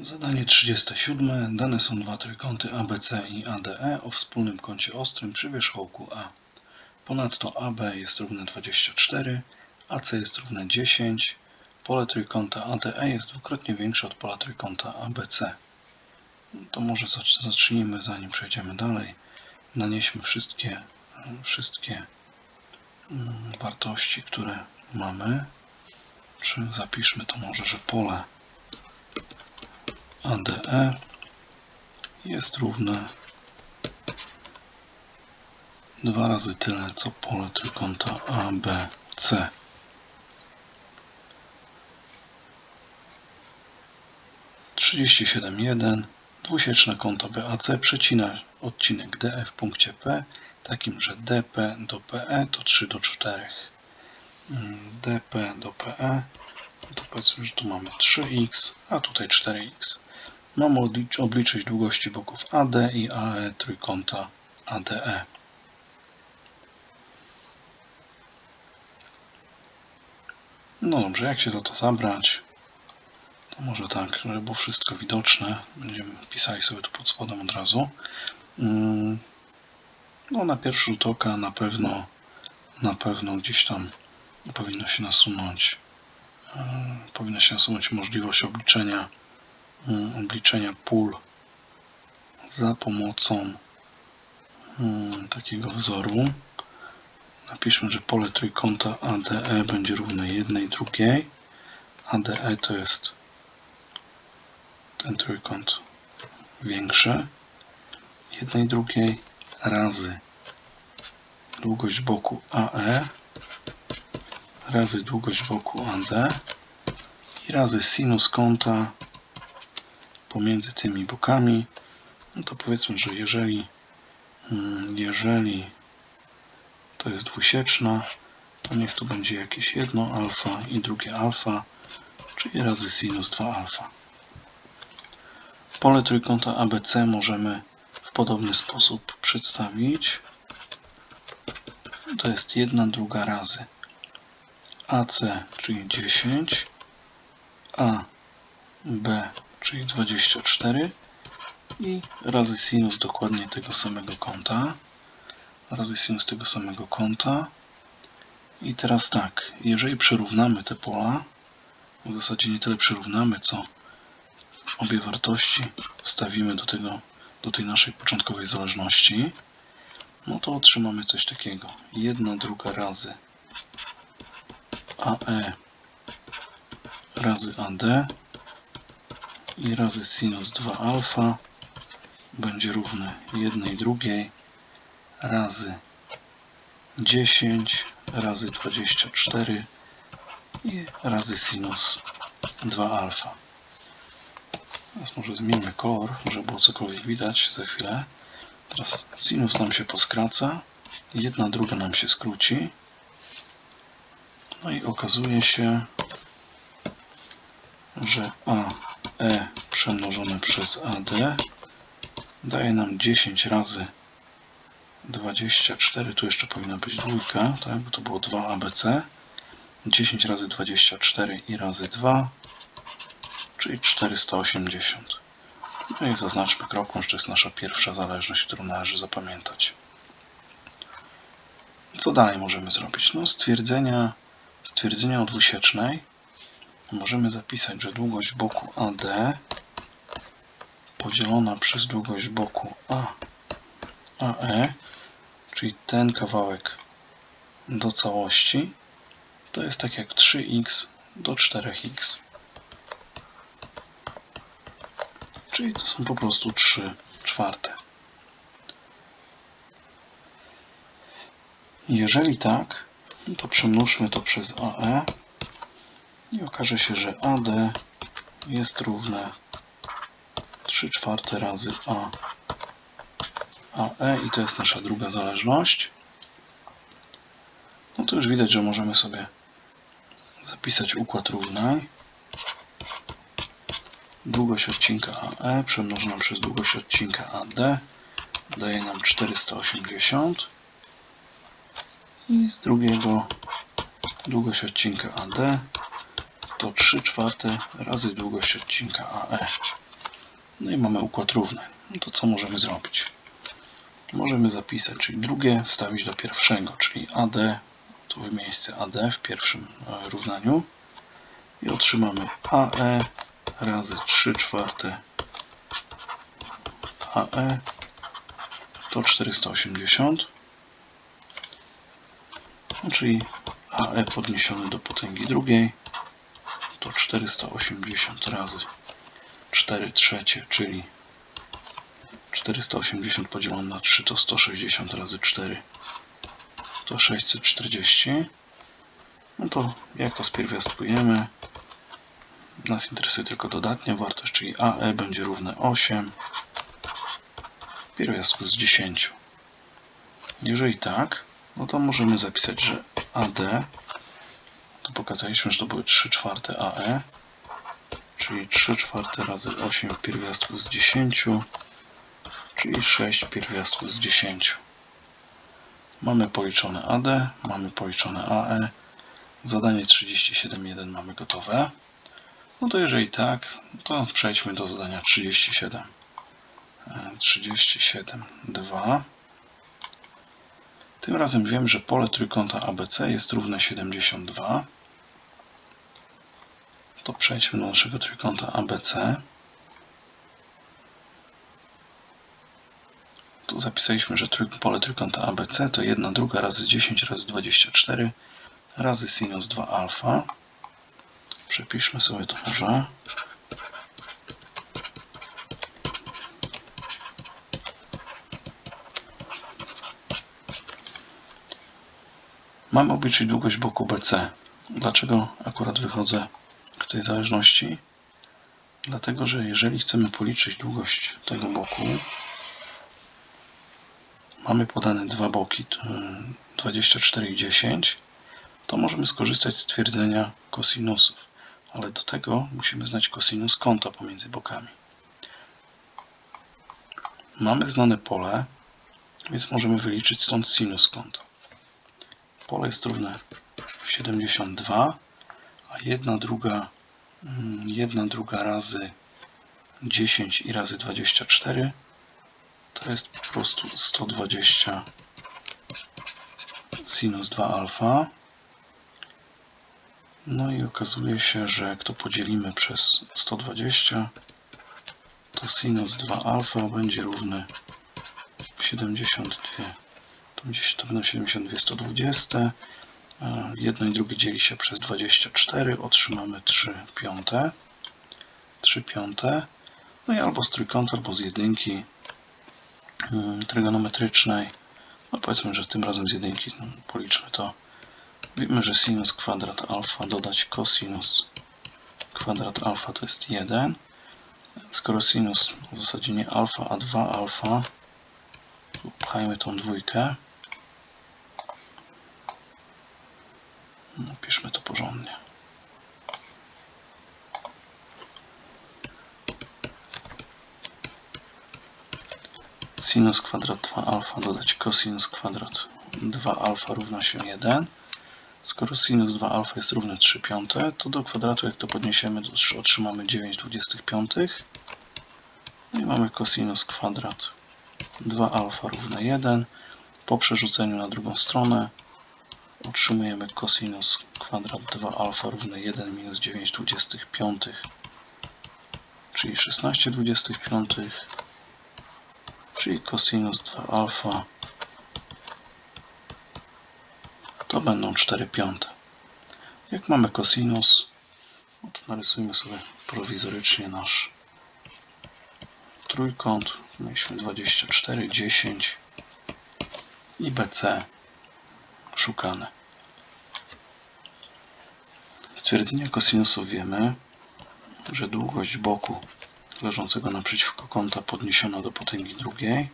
Zadanie 37. Dane są dwa trójkąty ABC i ADE o wspólnym kącie ostrym przy wierzchołku A. Ponadto AB jest równe 24, AC jest równe 10. Pole trójkąta ADE jest dwukrotnie większe od pola trójkąta ABC. To może zacz- zacznijmy, zanim przejdziemy dalej. Nanieśmy wszystkie, wszystkie mm, wartości, które mamy. Czy zapiszmy to może, że pole ADE jest równe 2 razy tyle, co pole trójkąta ABC. Trzydzieści siedem jeden. Dwusieczne kąto BAC przecina odcinek DE w punkcie P, takim, że DP do PE to 3 do 4. Mm, DP do PE to powiedzmy, że tu mamy 3x, a tutaj 4x. Mamy odlicz- obliczyć długości boków AD i AE trójkąta ADE. No dobrze, jak się za to zabrać? To może tak, żeby było wszystko widoczne. Będziemy pisali sobie tu pod spodem od razu. Mm, No na pierwszy rzut oka na pewno na pewno gdzieś tam powinno się nasunąć e, powinna się nasunąć możliwość obliczenia obliczenia pól za pomocą mm, takiego wzoru. Napiszmy, że pole trójkąta ADE będzie równe jednej drugiej. ADE to jest ten trójkąt większy. Jednej drugiej razy długość boku AE razy długość boku AD i razy sinus kąta pomiędzy tymi bokami. No to powiedzmy, że jeżeli mm, jeżeli to jest dwusieczna, to niech tu będzie jakieś jedno alfa i drugie alfa, czyli razy sinus 2 alfa. Pole trójkąta ABC możemy w podobny sposób przedstawić. To jest jedna druga razy AC, czyli 10, A, B, czyli 24 i razy sinus dokładnie tego samego kąta. Razy sinus tego samego kąta. I teraz tak, jeżeli przyrównamy te pola, w zasadzie nie tyle przyrównamy, co obie wartości wstawimy do, tego, do tej naszej początkowej zależności, no to otrzymamy coś takiego. Jedna druga razy AE razy AD i razy sinus 2 alfa będzie równe jednej drugiej razy 10 razy 24 i razy sinus 2 alfa. Teraz może zmieńmy kolor, żeby było cokolwiek widać za chwilę. Teraz sinus nam się poskraca, jedna druga nam się skróci. No i okazuje się, że AE przemnożone przez AD daje nam 10 razy 24, tu jeszcze powinna być dwójka, tak, bo to było 2 ABC. 10 razy 24 i razy 2, czyli 480. No i zaznaczmy kropką, że to jest nasza pierwsza zależność, którą należy zapamiętać. Co dalej możemy zrobić? No, stwierdzenia, stwierdzenia o dwusiecznej możemy zapisać, że długość boku AD podzielona przez długość boku A, AE, czyli ten kawałek do całości, to jest tak jak 3x do 4x. Czyli to są po prostu 3 czwarte. Jeżeli tak, to przemnóżmy to przez AE i okaże się, że AD jest równe 3 czwarte razy A AE i to jest nasza druga zależność. No to już widać, że możemy sobie zapisać układ równań. Długość odcinka AE przemnożona przez długość odcinka AD daje nam 480 i z drugiego długość odcinka AD to 3 czwarte razy długość odcinka AE. No i mamy układ równy. No to co możemy zrobić? Możemy zapisać, czyli drugie wstawić do pierwszego, czyli AD, tu miejsce AD w pierwszym e, równaniu i otrzymamy AE razy 3 czwarte AE to 480, no, czyli AE podniesione do potęgi drugiej to 480 razy 4 trzecie, czyli 480 podzielone na 3 to 160 razy 4 to 640. No to jak to spierwiastkujemy? Nas interesuje tylko dodatnia wartość, czyli AE będzie równe 8 w pierwiastku z 10. Jeżeli tak, no to możemy zapisać, że AD to pokazaliśmy, że to były 3 czwarte AE czyli 3 czwarte razy 8 w pierwiastku z 10 czyli 6 w pierwiastku z 10. Mamy policzone AD, mamy policzone AE. Zadanie 37.1 mamy gotowe. No to jeżeli tak, to przejdźmy do zadania 37. 37.2. Tym razem wiem, że pole trójkąta ABC jest równe 72. To przejdźmy do naszego trójkąta ABC. Tu zapisaliśmy, że pole trójkąta ABC to 1 druga razy 10 razy 24 razy sinus 2 alfa. Przepiszmy sobie to może. Mamy obliczyć długość boku BC. Dlaczego akurat wychodzę z tej zależności? Dlatego, że jeżeli chcemy policzyć długość tego boku, mamy podane dwa boki, t- 24 i 10, to możemy skorzystać z twierdzenia kosinusów, ale do tego musimy znać kosinus kąta pomiędzy bokami. Mamy znane pole, więc możemy wyliczyć stąd sinus kąta. Pole jest równe 72, a jedna druga, mm, jedna druga razy 10 i razy 24 to jest po prostu 120 sinus 2 alfa. No i okazuje się, że jak to podzielimy przez 120, to sinus 2 alfa będzie równy 72. Będzie to będą 72 120. E, Jedno i drugie dzieli się przez 24, otrzymamy 3 piąte. 3 piąte. No i albo z trójkąta, albo z jedynki mm, trygonometrycznej. No powiedzmy, że tym razem z jedynki no, policzmy to. Wiemy, że sinus kwadrat alfa dodać cosinus kwadrat alfa to jest 1. Skoro sinus w zasadzie nie alfa, a 2 alfa, to pchajmy tą dwójkę. Napiszmy to porządnie. Sinus kwadrat 2 alfa dodać cosinus kwadrat 2 alfa równa się 1. Skoro sinus 2 alfa jest równe 3 piąte, to do kwadratu jak to podniesiemy, to otrzymamy 9 25. No i mamy cosinus kwadrat 2 alfa równe 1. Po przerzuceniu na drugą stronę otrzymujemy cosinus kwadrat 2 alfa równe 1 minus 9 25, czyli 16 25, czyli cosinus 2 alfa to będą 4 piąte. Jak mamy cosinus, no to narysujmy sobie prowizorycznie nasz trójkąt. Mieliśmy 24, 10 i BC szukane. Z twierdzenia kosinusów wiemy, że długość boku leżącego naprzeciwko kąta podniesiona do potęgi drugiej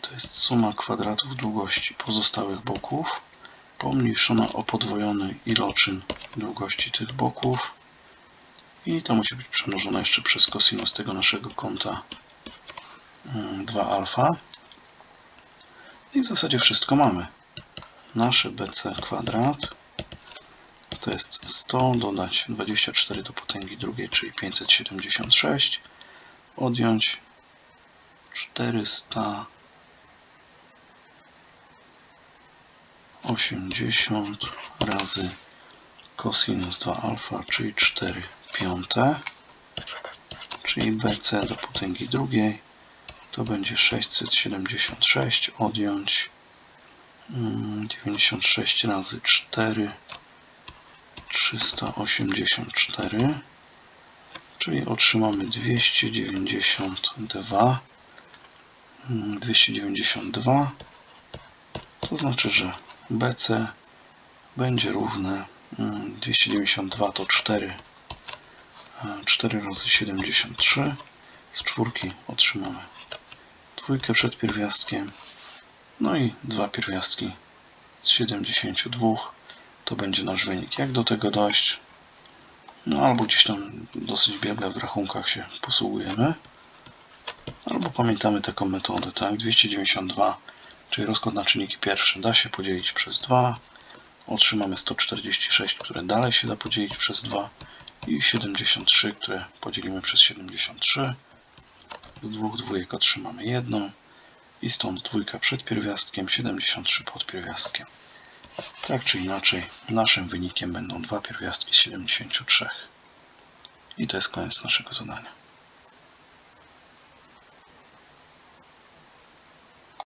to jest suma kwadratów długości pozostałych boków pomniejszona o podwojony iloczyn długości tych boków i to musi być przemnożone jeszcze przez kosinus tego naszego kąta mm, 2 alfa i w zasadzie wszystko mamy nasze BC kwadrat. To jest 100 dodać 24 do potęgi drugiej, czyli 576 odjąć 400 80 razy cosinus 2 alfa, czyli 4 piąte, czyli BC do potęgi drugiej, to będzie 676 odjąć 96 razy 4 384 czyli otrzymamy 292 mm, 292 to znaczy, że BC będzie równe mm, 292 to 4 e, 4 razy 73 z czwórki otrzymamy dwójkę przed pierwiastkiem no i dwa pierwiastki z 72 to będzie nasz wynik. Jak do tego dojść? No albo gdzieś tam dosyć biegle w rachunkach się posługujemy, albo pamiętamy taką metodę, tak? 292, czyli rozkład na czynniki pierwsze da się podzielić przez 2, otrzymamy 146, które dalej się da podzielić przez 2 i 73, które podzielimy przez 73. Z dwóch dwójek otrzymamy jedną i stąd dwójka przed pierwiastkiem, 73 pod pierwiastkiem. Tak czy inaczej, naszym wynikiem będą dwa pierwiastki z 73. I to jest koniec naszego zadania.